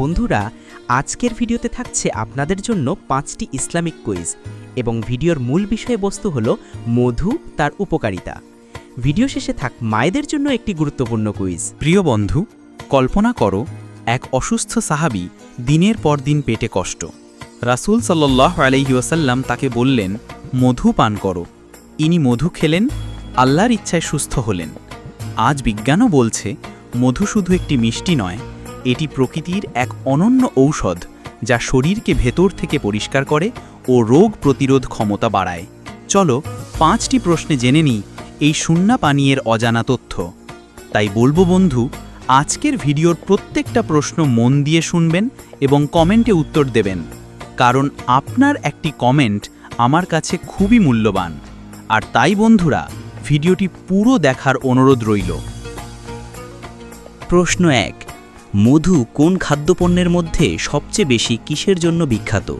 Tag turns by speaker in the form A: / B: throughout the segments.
A: বন্ধুরা, আজকের ভিডিওতে থাকছে আপনাদের জন্য পাঁচটি ইসলামিক কুইজ এবং ভিডিওর মূল বিষয়বস্তু হল মধু, তার উপকারিতা। ভিডিও শেষে থাক মায়েদের জন্য একটি গুরুত্বপূর্ণ কুইজ।
B: প্রিয় বন্ধু, কল্পনা করো, এক অসুস্থ সাহাবি দিনের পর দিন পেটে কষ্ট। রাসূল সাল্লাহ আলহিউসাল্লাম তাকে বললেন, মধু পান করো। ইনি মধু খেলেন, আল্লাহর ইচ্ছায় সুস্থ হলেন। আজ বিজ্ঞানও বলছে, মধু শুধু একটি মিষ্টি নয় এটি প্রকৃতির এক অনন্য ঔষধ যা শরীরকে ভেতর থেকে পরিষ্কার করে ও রোগ প্রতিরোধ ক্ষমতা বাড়ায়। চলো পাঁচটি প্রশ্নে জেনে নিই এই শূন্য পানীয়ের অজানা তথ্য। তাই বলব বন্ধু, আজকের ভিডিওর প্রত্যেকটা প্রশ্ন মন দিয়ে শুনবেন এবং কমেন্টে উত্তর দেবেন। কারণ আপনার একটি কমেন্ট আমার কাছে খুবই মূল্যবান। আর তাই বন্ধুরা, ভিডিওটি পুরো দেখার অনুরোধ রইল।
A: প্রশ্ন এক মধু কোন খাদ্যপণ্যের মধ্যে সবচেয়ে বেশি কিসের জন্য বিখ্যাত?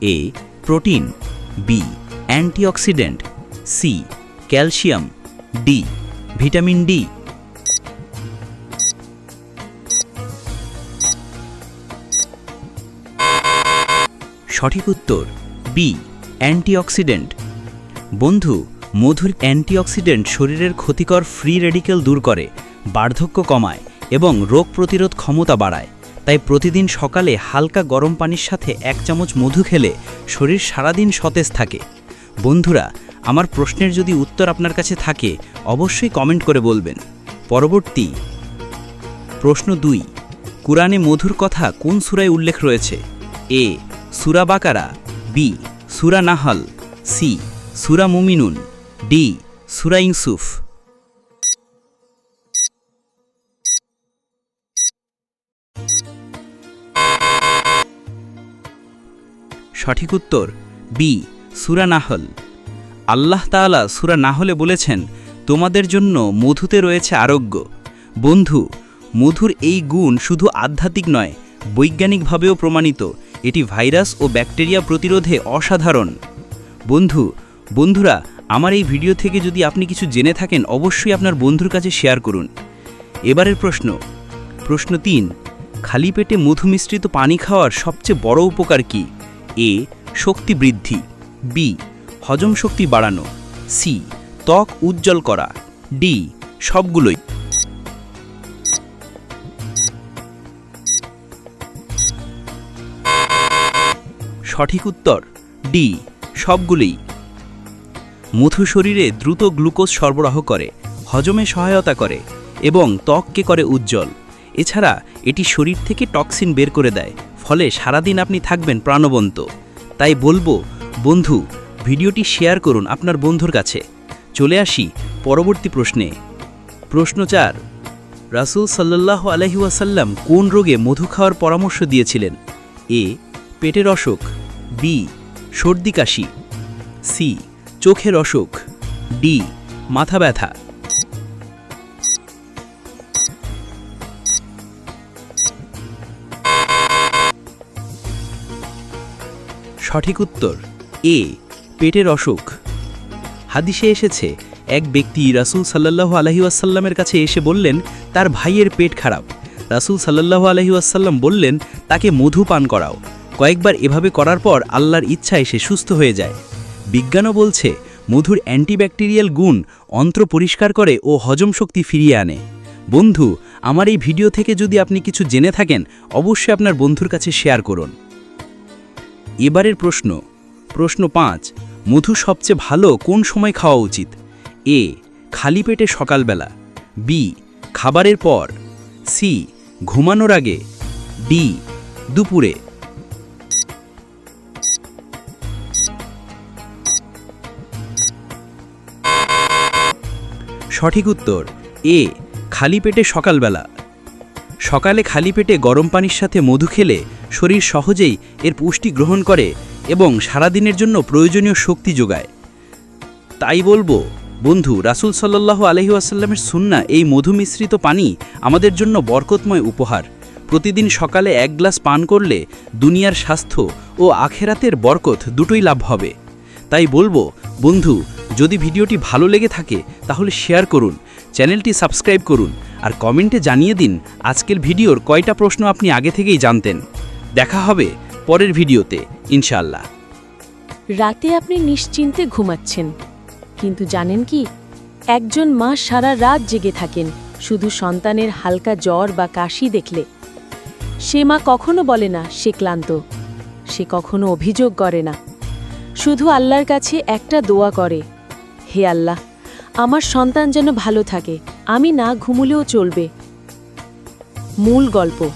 A: A, protein, B, antioxidant, C, calcium, D, vitamin D. সঠিক উত্তর, বি, অ্যান্টিঅক্সিডেন্ট। বন্ধু, মধুর অ্যান্টিঅক্সিডেন্ট শরীরের ক্ষতিকর ফ্রি রেডিকেল দূর করে, বার্ধক্য কমায়। এবং রোগ প্রতিরোধ ক্ষমতা বাড়ায়। তাই প্রতিদিন সকালে হালকা গরম পানির সাথে এক চামচ মধু খেলে শরীর সারাদিন সতেজ থাকে। বন্ধুরা, আমার প্রশ্নের যদি উত্তর আপনার কাছে থাকে, অবশ্যই কমেন্ট করে বলবেন। পরবর্তী প্রশ্ন দুই, কুরআনে মধুর কথা কোন সুরায় উল্লেখ রয়েছে? এ, সূরা বাকারা, বি, সূরা নাহল, সি, সূরা মুমিনুন, ডি, সুরা ইউসুফ। সঠিক উত্তর, বি, সুরা নাহল। আল্লাহ তাআলা সূরা নাহলে বলেছেন, তোমাদের জন্য মধুতে রয়েছে আরোগ্য। বন্ধু, মধুর এই গুণ শুধু আধ্যাত্মিক নয়, বৈজ্ঞানিকভাবেও প্রমাণিত। এটি ভাইরাস ও ব্যাকটেরিয়া প্রতিরোধে অসাধারণ। বন্ধু, বন্ধুরা, আমার এই ভিডিও থেকে যদি আপনি কিছু জেনে থাকেন, অবশ্যই আপনার বন্ধুর কাছে শেয়ার করুন। এবারের প্রশ্ন। প্রশ্ন তিন, খালি পেটে মধু মিশ্রিত পানি খাওয়ার সবচেয়ে বড় উপকার কি? এ, শক্তি বৃদ্ধি, বি, হজম শক্তি বাড়ানো, সি, ত্বক উজ্জ্বল করা, ডি, সবগুলোই। সঠিক উত্তর, ডি, সবগুলোই। মুথু শরীরে দ্রুত গ্লুকোজ সরবরাহ করে, হজমে সহায়তা করে এবং ত্বককে করে উজ্জ্বল। এছাড়া এটি শরীর থেকে টক্সিন বের করে দেয়। ফলে সারাদিন আপনি থাকবেন প্রাণবন্ত। তাই বলব, বন্ধু, ভিডিওটি শেয়ার করুন আপনার বন্ধুর কাছে। চলে আসি পরবর্তী প্রশ্নে। প্রশ্ন চার, রাসূল সাল্লাহ আলহিউসাল্লাম কোন রোগে মধু খাওয়ার পরামর্শ দিয়েছিলেন? এ, পেটের অসুখ, বি, সর্দি কাশি, সি, চোখের অসুখ, ডি, মাথা ব্যথা। সঠিক উত্তর, এ, পেটের অসুখ। হাদিসে এসেছে, এক ব্যক্তি রাসূল সাল্লাল্লাহু আলহি আসাল্লামের কাছে এসে বললেন, তার ভাইয়ের পেট খারাপ। রাসূল সাল্লাল্লাহু আলহি আসাল্লাম বললেন, তাকে মধু পান করাও। কয়েকবার এভাবে করার পর আল্লাহর ইচ্ছা এসে সুস্থ হয়ে যায়। বিজ্ঞানও বলছে, মধুর অ্যান্টিব্যাকটেরিয়াল গুণ অন্ত্র পরিষ্কার করে ও হজম শক্তি ফিরিয়ে আনে। বন্ধু, আমার এই ভিডিও থেকে যদি আপনি কিছু জেনে থাকেন, অবশ্যই আপনার বন্ধুর কাছে শেয়ার করুন। এবারের প্রশ্ন। প্রশ্ন পাঁচ, মধু সবচেয়ে ভালো কোন সময় খাওয়া উচিত? এ, খালি পেটে সকালবেলা। বি, খাবারের পর। সি, ঘুমানোর আগে। ডি, দুপুরে। সঠিক উত্তর, এ, খালি পেটে সকালবেলা। সকালে খালি পেটে গরম পানির সাথে মধু খেলে শরীর সহজেই এর পুষ্টি গ্রহণ করে এবং সারাদিনের জন্য প্রয়োজনীয় শক্তি যোগায়। তাই বলব, বন্ধু, রাসূল সাল্লাল্লাহু আলহি আসাল্লামের সুন্না এই মধু মিশ্রিত পানি আমাদের জন্য বরকতময় উপহার। প্রতিদিন সকালে এক গ্লাস পান করলে দুনিয়ার স্বাস্থ্য ও আখেরাতের বরকত দুটোই লাভ হবে। তাই বলব, বন্ধু, যদি ভিডিওটি ভালো লেগে থাকে, তাহলে শেয়ার করুন, চ্যানেলটি সাবস্ক্রাইব করুন, আর কমেন্টে জানিয়ে দিন আজকের ভিডিওর কয়টা প্রশ্ন আপনি আগে থেকেই জানতেন। দেখা হবে পরের ভিডিওতে ইনশাল্লাহ
C: রাতে আপনি নিশ্চিন্তে ঘুমাচ্ছেন, কিন্তু জানেন কি? একজন মা সারা রাত জেগে থাকেন, শুধু সন্তানের হালকা জ্বর বা কাশি দেখলে। সে মা কখনো বলে না, সে ক্লান্ত। সে কখনো অভিযোগ করে না। শুধু আল্লাহর কাছে একটা দোয়া করে, হে আল্লাহ, আমার সন্তান যেন ভালো থাকে, আমি না ঘুমুলেও চলবে। মূল গল্প।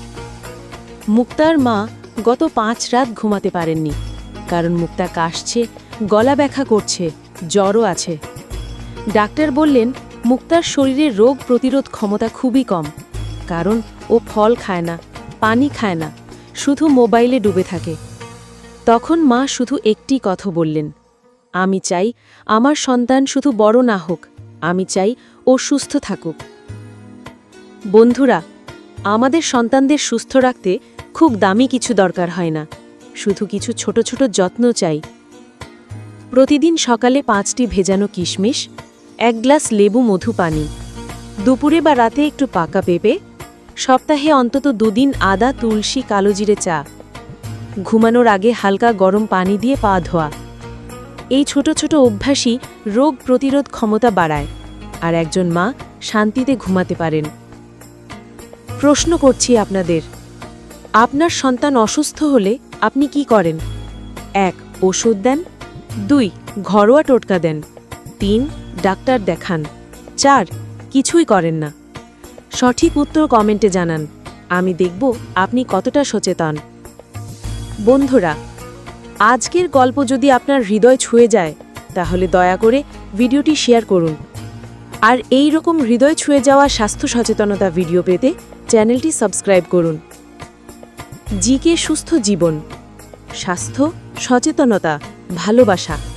C: মুক্তার মা গত পাঁচ রাত ঘুমাতে পারেননি, কারণ মুক্তা কাশছে, গলা ব্যথা করছে, জ্বরও আছে। ডাক্তার বললেন, মুক্তার শরীরে রোগ প্রতিরোধ ক্ষমতা খুবই কম, কারণ ও ফল খায় না, পানি খায় না, শুধু মোবাইলে ডুবে থাকে। তখন মা শুধু একটি কথা বললেন, আমি চাই আমার সন্তান শুধু বড় না হোক, আমি চাই ও সুস্থ থাকুক। বন্ধুরা, আমাদের সন্তানদের সুস্থ রাখতে খুব দামি কিছু দরকার হয় না। শুধু কিছু ছোট ছোট যত্ন চাই। প্রতিদিন সকালে পাঁচটি ভেজানো কিশমিশ, এক গ্লাস লেবু মধু পানি, দুপুরে বা রাতে একটু পাকা পেঁপে, সপ্তাহে অন্তত দুদিন আদা, তুলসী কালোজিরে চা। ঘুমানোর আগে হালকা গরম পানি দিয়ে পা ধোয়া। এই ছোট ছোট অভ্যাসই রোগ প্রতিরোধ ক্ষমতা বাড়ায় আর একজন মা শান্তিতে ঘুমাতে পারেন। প্রশ্ন করছি আপনাদের আপনার সন্তান অসুস্থ হলে আপনি কি করেন? এক, ওষুধ দেন। দুই, ঘরোয়া টোটকা দেন। তিন, ডাক্তার দেখান। চার, কিছুই করেন না। সঠিক উত্তর কমেন্টে জানান। আমি দেখব আপনি কতটা সচেতন। বন্ধুরা, আজকের গল্প যদি আপনার হৃদয় ছুঁয়ে যায়, তাহলে দয়া করে ভিডিওটি শেয়ার করুন। আর এই রকম হৃদয় ছুঁয়ে যাওয়া স্বাস্থ্য সচেতনতা ভিডিও পেতে চ্যানেলটি সাবস্ক্রাইব করুন। জিকে সুস্থ জীবন স্বাস্থ্য সচেতনতা ভালোবাসা।